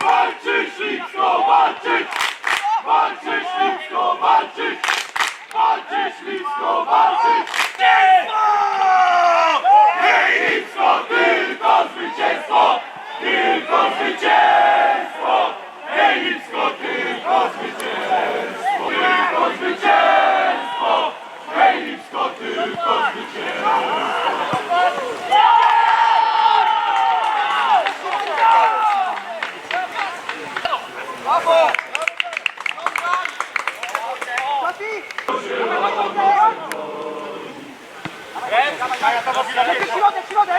Walczyć, Lipsko, walczyć! Walczyć, Lipsko, walczyć! Walczyć, Lipsko, walczyć! Hej, Lipsko, tylko zwycięstwo! Tylko zwycięstwo! Hej, Lipsko, tylko zwycięstwo! Tylko zwycięstwo! Hej, Lipsko, tylko zwycięstwo! Królewski,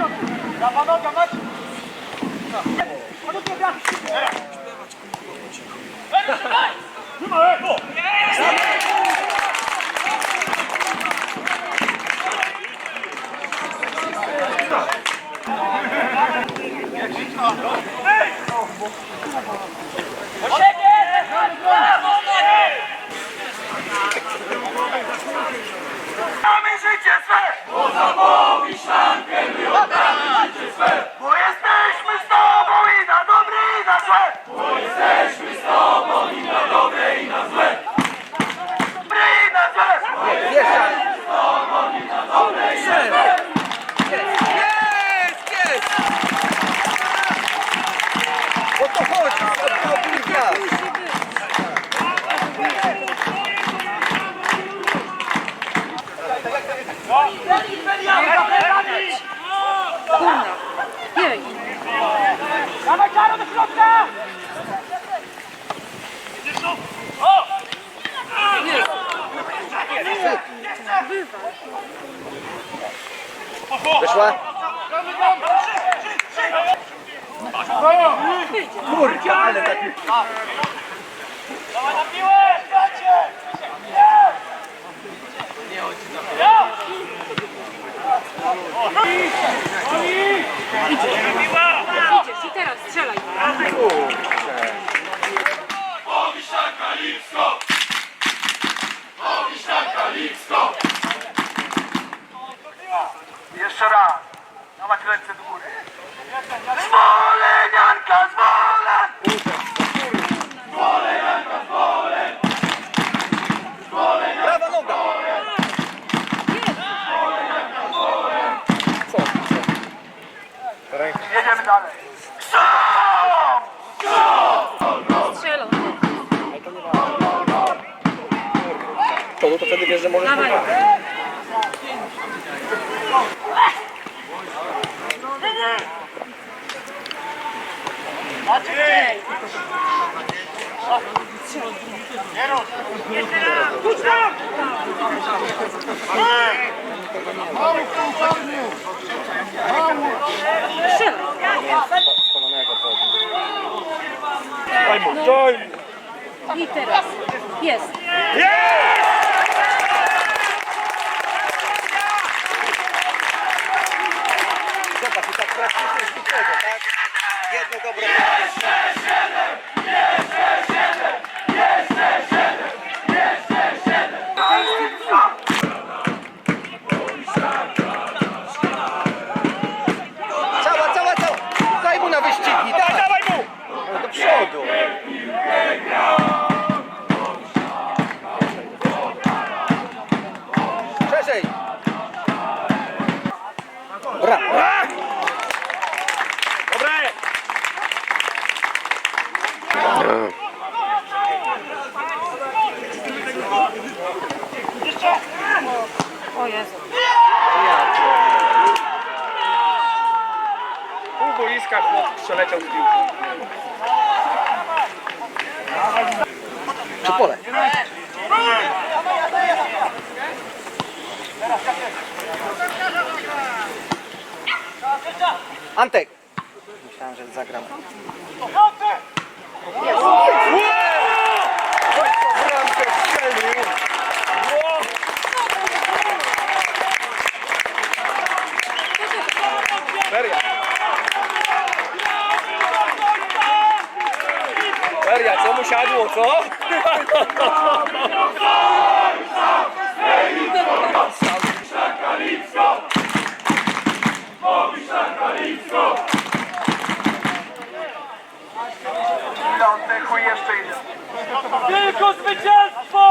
Cheguei! Jesteśmy z Tobą i na dobre i na złe! Dobre i na złe! Jesteśmy z Tobą i na dobre i na złe! Jest, jest! O to chodzi. Dawaj Czaro do środka! Wyszła? Kurka, ale taki... Dawaj na piłę! Bracie! Idziesz i teraz strzelaj. To, no to wtedy wiesz, że możesz... Dawaj. Strzelaj. Spalonego I teraz. Jest. Zobacz, Yes, yes, yes. Jezu. Pół boiska chłop przeleciał z piłką. Przy pole. Antek! Myślałem, że zagram. Bramkę strzelił! Feria! Feria, co mu siadło, co? Chwila oddechu i jeszcze jeden. Tylko zwycięstwo!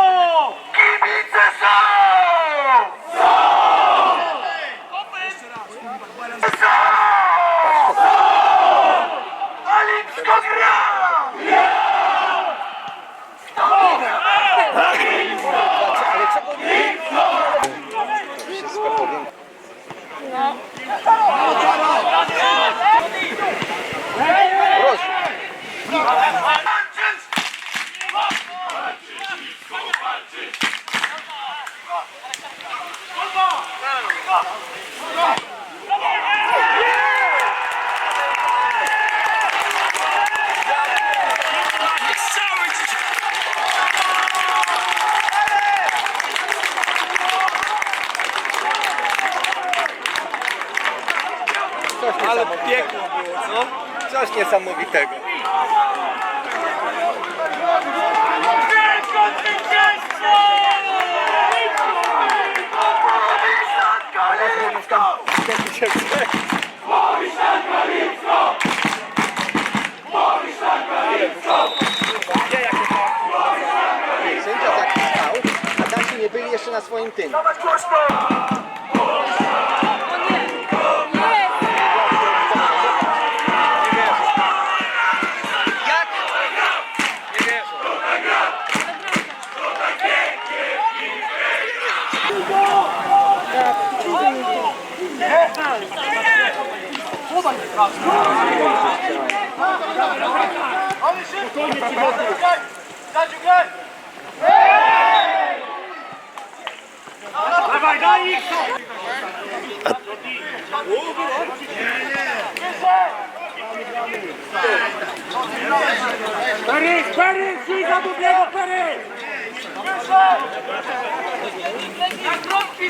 Coś niesamowitego. Tylko zwycięstwo! Sędzia zaciskał, a tamci nie byli jeszcze na swoim tym. Zobacz głośno! Perez, Perez, idź za drugiego, Perez! Na krótki